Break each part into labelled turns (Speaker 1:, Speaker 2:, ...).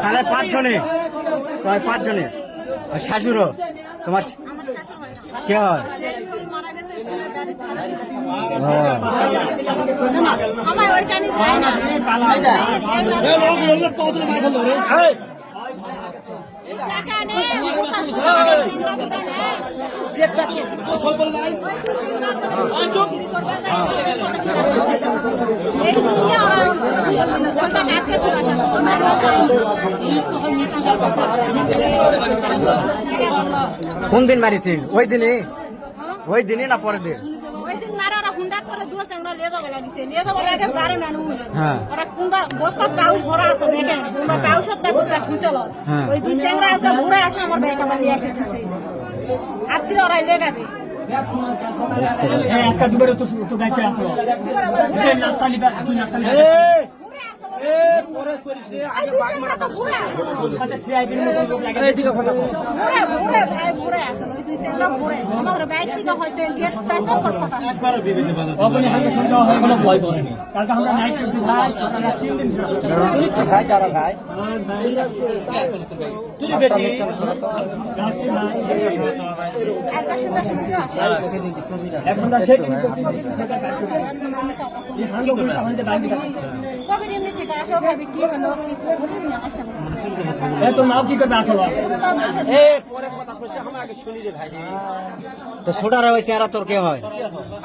Speaker 1: তাহলে পাঁচজনে তোমার পাঁচজনে আর শাশুড়ো তোমার কে হয় কোন দিন মারিছিল? ওই দিনই? ওই দিনই না পরের দিন?
Speaker 2: ওই দিন
Speaker 1: হ্যাঁ। হ্যাঁ।
Speaker 2: ওই দুই স্যাংরা ঘুরে আসে আমার ব্যাগ আবার আসে আত্মীয় ওরা লেগাবে।
Speaker 3: একটা দুবার তো তো গাইতে নাস্তা তুই নাস্তা সাথে মতো লোক লাগে এদিকে কথা বল
Speaker 2: ঘুরে ঘুরে ঘুরে আসলো দুই স্যাংরা ঘুরে আমার ব্যাগ থেকে হয়তো গেট পাইছে ফটফটা
Speaker 3: আপনি হাতে সন্দেহ হয় কোনো ভয় করেনি। কালকে আমরা নাইট ডিউটি ভাই সকালে তিন দিন ছিল
Speaker 1: খাই তারা খায়
Speaker 3: তুই বেটি
Speaker 2: আজকে সুন্দর সুন্দর আসে।
Speaker 3: এখন দা সেটিং সেটা কাজ করে এই হাঙ্গো করে আমাদের বাইরে
Speaker 2: কবে এমনি থেকে আসো ভাবি কি হলো কি খবর নিয়ে আসে।
Speaker 3: এ তো নাও কি করবে আসলো এ পরে কথা কইছে আমরা আগে শুনি রে ভাই।
Speaker 1: তো তোর কে হয়?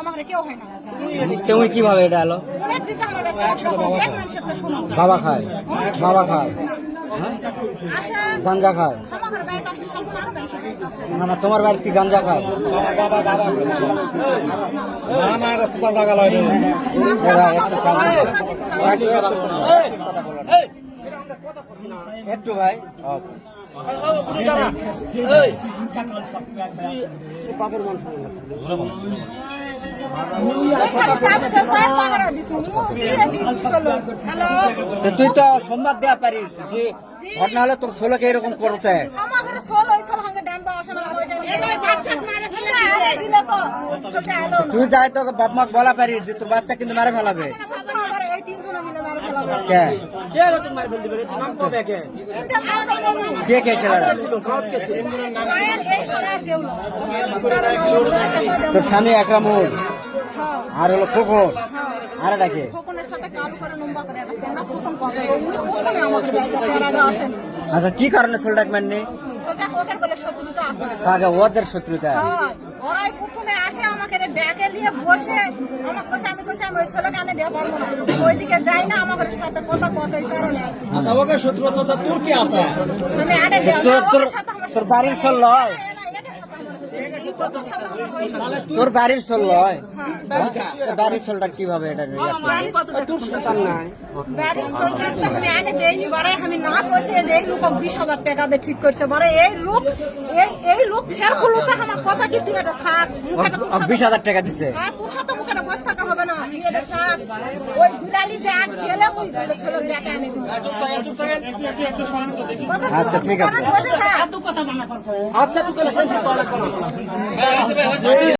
Speaker 2: আমার কেউ হয় না
Speaker 1: তুমি কীভাবে এটা
Speaker 2: শুনো।
Speaker 1: বাবা খায় বাবা খায়। গাঞ্জা খায়। না না তোমার বাড়িতে গাঞ্জা খায়? একটু ভাই। তুই তো সোমবার দেওয়া পারিস যে ঘটনা হলে তোর ছোলকে এরকম করছে।
Speaker 2: না
Speaker 1: তুই যাই তো বাপ মাকে বলা পারিস যে তোর বাচ্চা কিন্তু মারে ফেলাবে।
Speaker 2: আমার এই তিনজন মিলে মারে ফেলাবে।
Speaker 1: কে? তোর স্বামী একরামুল। আর হলো খোকন। আর ডাকে আচ্ছা কি কারণে ছোলটাক মাননি
Speaker 2: ওটা ওদের শত্রুতা
Speaker 1: আগে ওদের শত্রুতা।
Speaker 2: ওরাই প্রথমে আসে আমাকে ব্যাগে নিয়ে বসে আমি কইছি আমি ওই ছেলেকে আনে দেওয়া পারব না। ওইদিকে যাই না আমাদের সাথে কথা কত এই কারণে।
Speaker 1: আচ্ছা ওকে শত্রুতা তোর কি আছে?
Speaker 2: আমি আনে দেওয়া
Speaker 1: তোর
Speaker 2: আমার
Speaker 1: বাড়ির চল তোর বাড়ির চল লয়। তোর বাড়ির চলটা কীভাবে এটা
Speaker 2: বাড়ির সরকার তো আমি আনে দেয়নি বড় আমি না পয়সা এই লোক বিশ হাজার টাকা দিয়ে ঠিক করছে। বড় এই লোক এই এই লোক ফের খুলছে আমার কথা কি তুই এটা থাক মুখেটা
Speaker 1: বিশ হাজার টাকা দিছে
Speaker 2: হ্যাঁ তোর সাথে মুখেটা বসে থাকা হবে না তুই এটা থাক ওই দুলালি যে আগ গেলে ওই ছেলে। বসে থাক,
Speaker 1: আচ্ছা, ঠিক আছে।
Speaker 3: আচ্ছা তুই